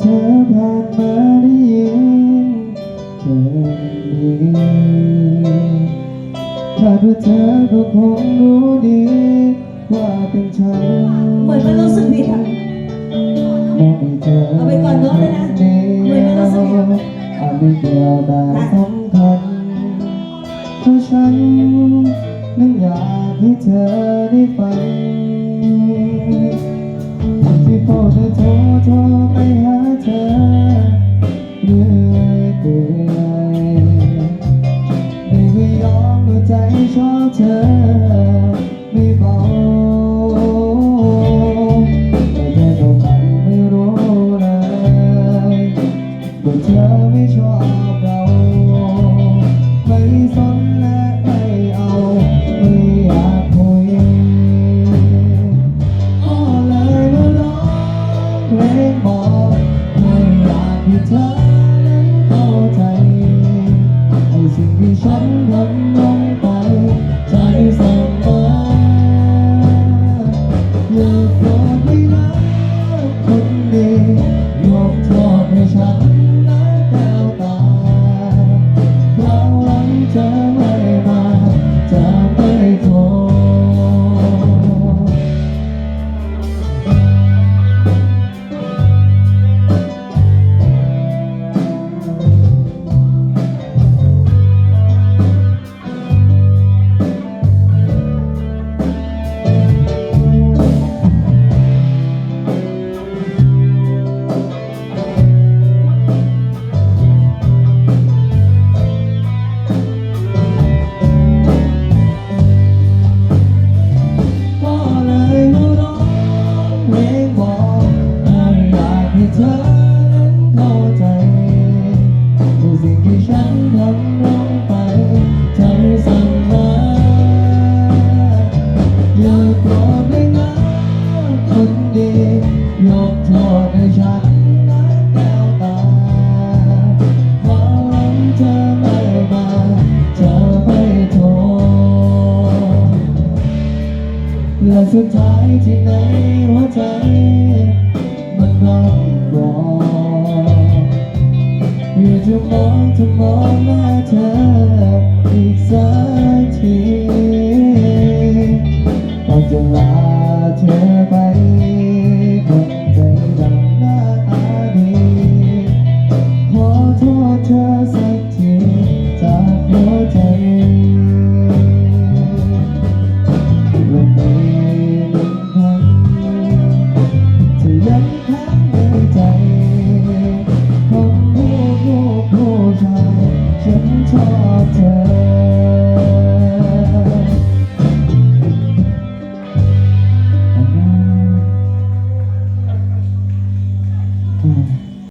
เธอผ่านมาได้ยินเพลงนี้คาดว่าเธอก็คงรู้ดีว่าเป็นฉันเหมือนมันรู้สึกผิดอะมองไม่เจอเอาไปก่อนเนะเลยนะเหมือนมันรู้สึกผิดอันเดียวแต่สำคัญเพราะฉันนั้นอยากให้เธอได้ฟังที่พอเธอโทรโทรไปหา ใจชอบเธอไม่เบาแต่เธอก็กลับไม่รู้เลยว่าเธอไม่ชอบเราไม่สนและไม่เอาไม่อยากคุยก็เลยมาร้องเพลงบอกไม่อยากให้เธอนั้นเข้าใจในสิ่งที่ฉันทำ อย่าโกไม่นะคนดียกโทษ สิ่งที่ฉันทำลงไปทำให้สั่นมาอย่าโกรธเลยนะคนดียกโทษให้ฉันนะแก้วตาเพราะวันเธอไม่มาเธอไม่โทรและสุดท้ายที่ไหนหัวใจมันร้ององ จะมองหน้าเธออีกสักทีตอนจะลา Yeah.